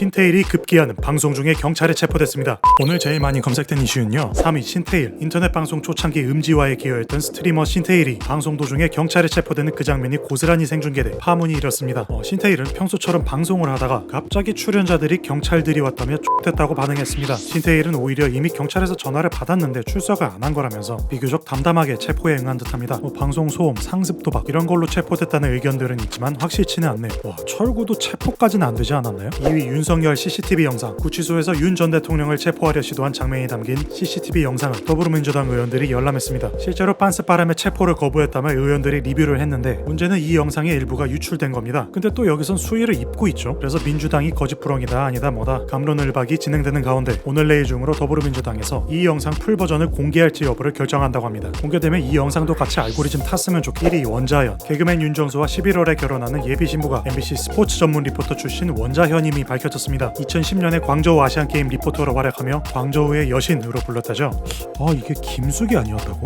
신태일이 급기야는 방송 중에 경찰에 체포됐습니다. 오늘 제일 많이 검색된 이슈는요. 3위 신태일 인터넷 방송 초창기 음지화에 기여했던 스트리머 신태일이 방송 도중에 경찰에 체포되는 그 장면이 고스란히 생중계돼 파문이 일었습니다. 어, 신태일은 평소처럼 방송을 하다가 갑자기 출연자들이 경찰들이 왔다며 X됐다고 반응했습니다. 신태일은 오히려 이미 경찰에서 전화를 받았는데 출석을 안 한 거라면서 비교적 담담하게 체포에 응한 듯합니다. 뭐 방송 소음, 상습 도박 이런 걸로 체포됐다는 의견들은 있지만 확실치는 않네요. 와 철구도 체포까지는 안 되지 않았나요? 2위 윤 석열 CCTV 영상 구치소에서 윤 전 대통령을 체포하려 시도한 장면이 담긴 CCTV 영상을 더불어민주당 의원들이 열람했습니다. 실제로 빤스바람의 체포를 거부했다며 의원들이 리뷰를 했는데 문제는 이 영상의 일부가 유출된 겁니다. 근데 또 여기선 수위를 입고 있죠. 그래서 민주당이 거짓부렁이다 아니다 뭐다 감론을박이 진행되는 가운데 오늘 내일 중으로 더불어민주당에서 이 영상 풀 버전을 공개할지 여부를 결정한다고 합니다. 공개되면 이 영상도 같이 알고리즘 탔으면 좋겠 1위 원자현 개그맨 윤정수와 11월에 결혼하는 예비 신부가 MBC 스포츠 전문 리포터 출신 원자현임이 밝 혀졌습니다. 2010년에 광저우 아시안 게임 리포터로 활약하며 광저우의 여신으로 불렸다죠. 아 이게 김숙이 아니었다고?